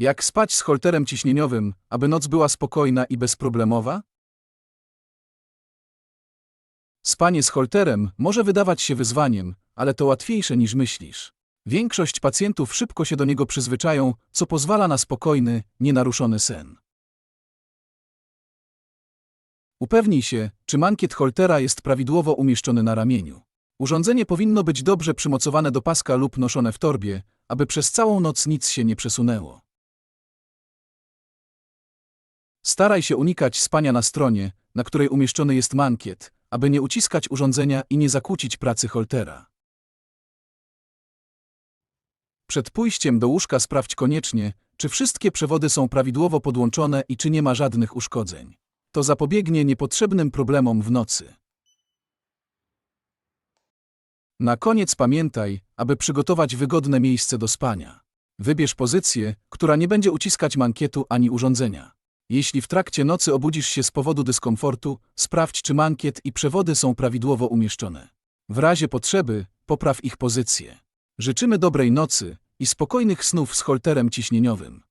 Jak spać z holterem ciśnieniowym, aby noc była spokojna i bezproblemowa? Spanie z holterem może wydawać się wyzwaniem, ale to łatwiejsze niż myślisz. Większość pacjentów szybko się do niego przyzwyczają, co pozwala na spokojny, nienaruszony sen. Upewnij się, czy mankiet holtera jest prawidłowo umieszczony na ramieniu. Urządzenie powinno być dobrze przymocowane do paska lub noszone w torbie, aby przez całą noc nic się nie przesunęło. Staraj się unikać spania na stronie, na której umieszczony jest mankiet, aby nie uciskać urządzenia i nie zakłócić pracy holtera. Przed pójściem do łóżka sprawdź koniecznie, czy wszystkie przewody są prawidłowo podłączone i czy nie ma żadnych uszkodzeń. To zapobiegnie niepotrzebnym problemom w nocy. Na koniec pamiętaj, aby przygotować wygodne miejsce do spania. Wybierz pozycję, która nie będzie uciskać mankietu ani urządzenia. Jeśli w trakcie nocy obudzisz się z powodu dyskomfortu, sprawdź, czy mankiet i przewody są prawidłowo umieszczone. W razie potrzeby, popraw ich pozycję. Życzymy dobrej nocy i spokojnych snów z holterem ciśnieniowym.